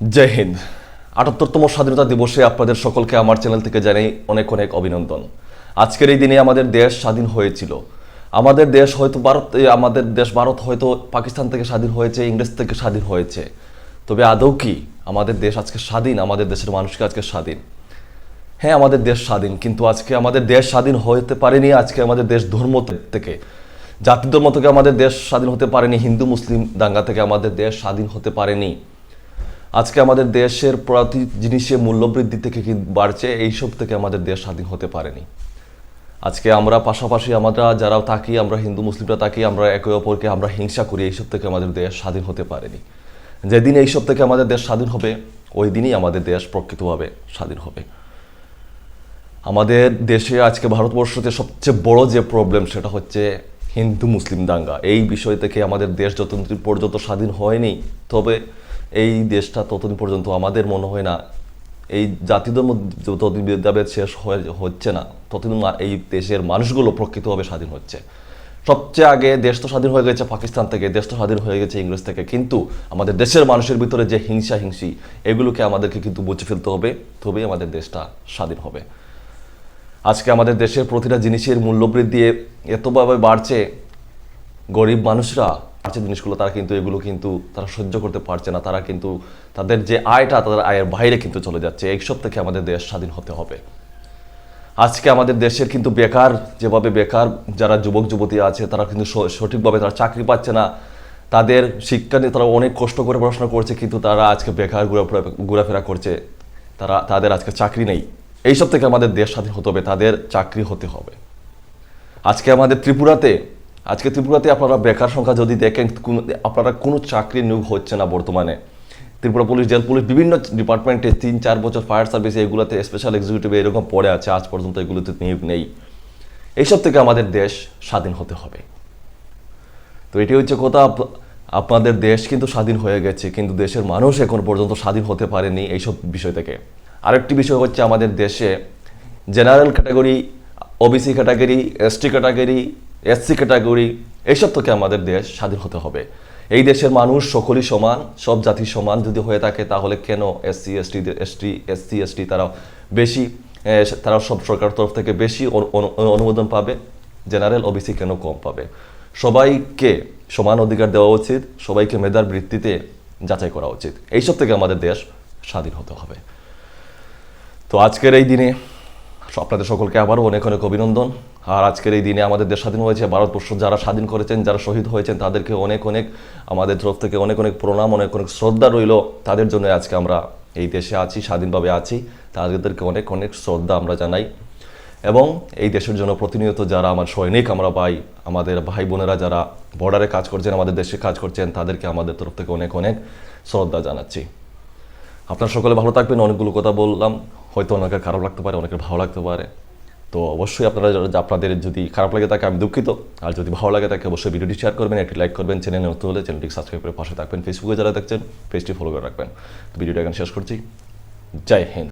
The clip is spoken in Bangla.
জয় হিন্দ। আটাত্তরতম স্বাধীনতা দিবসে আপনাদের সকলকে আমার চ্যানেল থেকে জানাই অনেক অনেক অভিনন্দন। আজকের এই দিনে আমাদের দেশ স্বাধীন হয়েছিল। আমাদের দেশ হয়তো ভারত আমাদের দেশ ভারত হয়তো পাকিস্তান থেকে স্বাধীন হয়েছে, ইংরেজ থেকে স্বাধীন হয়েছে। তবে আদৌ কি আমাদের দেশ আজকে স্বাধীন? আমাদের দেশের মানুষকে আজকে স্বাধীন? হ্যাঁ আমাদের দেশ স্বাধীন, কিন্তু আজকে আমাদের দেশ স্বাধীন হতে পারেনি, আজকে আমাদের দেশ ধর্ম থেকে। জাতি ধর্ম থেকে আমাদের দেশ স্বাধীন হতে পারেনি, হিন্দু, মুসলিম দাঙ্গা থেকে আমাদের দেশ স্বাধীন হতে পারেনি। আজকে আমাদের দেশের প্রতি জিনিসের মূল্যবৃদ্ধি থেকে কি বাড়ছে? এইসব থেকে আমাদের দেশ স্বাধীন হতে পারেনি। আজকে আমরা পাশাপাশি আমরা যারা থাকি, আমরা হিন্দু, মুসলিমরা থাকি, আমরা একে অপরকে আমরা হিংসা করি, এইসব থেকে আমাদের দেশ স্বাধীন হতে পারেনি। যেদিন এইসব থেকে আমাদের দেশ স্বাধীন হবে, ওই দিনই আমাদের দেশ প্রকৃতভাবে স্বাধীন হবে। আমাদের দেশে আজকে ভারতবর্ষতে সবচেয়ে বড় যে প্রবলেম সেটা হচ্ছে হিন্দু মুসলিম দাঙ্গা। এই বিষয় থেকে আমাদের দেশ যতদিন পর্যন্ত স্বাধীন হয়নি, তবে এই দেশটা ততদিন পর্যন্ত আমাদের মনে হয় না, এই জাতিদের মধ্যে যতদিন ভেদাভেদ শেষ হচ্ছে না, ততদিন এই দেশের মানুষগুলো প্রকৃতভাবে স্বাধীন হচ্ছে। সবচেয়ে আগে দেশ তো স্বাধীন হয়ে গেছে পাকিস্তান থেকে, দেশ তো স্বাধীন হয়ে গেছে ইংরেজ থেকে, কিন্তু আমাদের দেশের মানুষের ভিতরে যে হিংসা হিংসি, এগুলোকে আমাদেরকে কিন্তু বুঝে ফেলতে হবে, তবেই আমাদের দেশটা স্বাধীন হবে। আজকে আমাদের দেশের প্রতিটা জিনিসের মূল্যবৃদ্ধি এতভাবে বাড়ছে, গরিব মানুষরা আছে জিনিসগুলো, তারা কিন্তু এগুলো কিন্তু তারা সহ্য করতে পারছে না। তারা কিন্তু তাদের যে আয়টা, তাদের আয়ের বাইরে কিন্তু চলে যাচ্ছে। এইসব থেকে আমাদের দেশ স্বাধীন হতে হবে। আজকে আমাদের দেশের কিন্তু বেকার, যেভাবে বেকার যারা যুবক, যুবতী আছে, তারা কিন্তু সঠিকভাবে তারা চাকরি পাচ্ছে না। তাদের শিক্ষা নিয়ে তারা অনেক কষ্ট করে পড়াশোনা করছে, কিন্তু তারা আজকে বেকার ঘোরাফেরা ঘোরাফেরা করছে। তারা, তাদের আজকে চাকরি নেই। এইসব থেকে আমাদের দেশ স্বাধীন হতে হবে। তাদের চাকরি হতে হবে। আজকে আমাদের ত্রিপুরাতে আজকে ত্রিপুরাতে আপনারা বেকার সংখ্যা যদি দেখেন আপনারা কোনো চাকরি নিয়োগ হচ্ছে না বর্তমানে। ত্রিপুরা পুলিশ, জেল পুলিশ বিভিন্ন ডিপার্টমেন্টে তিন, চার বছর ফায়ার সার্ভিসে এগুলোতে স্পেশাল এক্সিকিউটিভে এরকম পড়ে আছে, আজ পর্যন্ত এগুলোতে নিয়োগ নেই। এইসব থেকে আমাদের দেশ স্বাধীন হতে হবে। তো এটি হচ্ছে কথা, আপ- আপনাদের দেশ কিন্তু স্বাধীন হয়ে গেছে, কিন্তু দেশের মানুষ এখন পর্যন্ত স্বাধীন হতে পারেনি এইসব বিষয় থেকে। আরেকটি বিষয় হচ্ছে আমাদের দেশে general category OBC category ST category SC category এইসব থেকে আমাদের দেশ স্বাধীন হতে হবে। এই দেশের মানুষ সকলই সমান, সব জাতি সমান যদি হয়ে থাকে, তাহলে কেন SC ST ST SC ST তারা বেশি তারা সব সরকার তরফ থেকে বেশি অনু- অনু- অনুমোদন পাবে? জেনারেল ওবিসি কেন কম পাবে? সবাইকে সমান অধিকার দেওয়া উচিত, সবাইকে মেধার বৃত্তিতে যাচাই করা উচিত। এইসব থেকে আমাদের দেশ স্বাধীন হতে হবে। তো আজকের এই দিনে আপনাদের সকলকে আবারও অনেক অনেক অভিনন্দন। আর আজকের এই দিনে আমাদের দেশ স্বাধীন হয়েছে ভারতবর্ষ যারা স্বাধীন করেছেন, যারা শহীদ হয়েছেন, তাদেরকে অনেক অনেক আমাদের তরফ থেকে অনেক অনেক প্রণাম, অনেক অনেক শ্রদ্ধা রইল। তাদের জন্য আজকে আমরা এই দেশে আছি, স্বাধীনভাবে আছি। তাদেরকে অনেক অনেক শ্রদ্ধা আমরা জানাই। এবং এই দেশের জন্য প্রতিনিয়ত যারা আমার সৈনিক আমরা পাই, আমাদের ভাই বোনেরা যারা বর্ডারে কাজ করছেন, আমাদের দেশে কাজ করছেন, তাদেরকে আমাদের তরফ থেকে অনেক অনেক শ্রদ্ধা জানাচ্ছি। আপনার সকলে ভালো থাকবেন, অনেকগুলো কথা বললাম। হয়তো অনেকের খারাপ লাগতে পারে, অনেকের ভালো লাগতে পারে। তো অবশ্যই আপনারা আপনাদের যদি খারাপ লাগে তাকে আমি দুঃখিত। আর যদি ভালো লাগে তাকে অবশ্যই ভিডিওটি শেয়ার করবেন, একটি লাইক করবেন চ্যানেলে নতুন হলে চ্যানেলটি সাবস্ক্রাইব করে পাশে থাকবেন। ফেসবুকে যারা দেখছেন পেজটি ফলো করে রাখবেন। ভিডিওটা এখন শেষ করছি। জয় হিন্দ।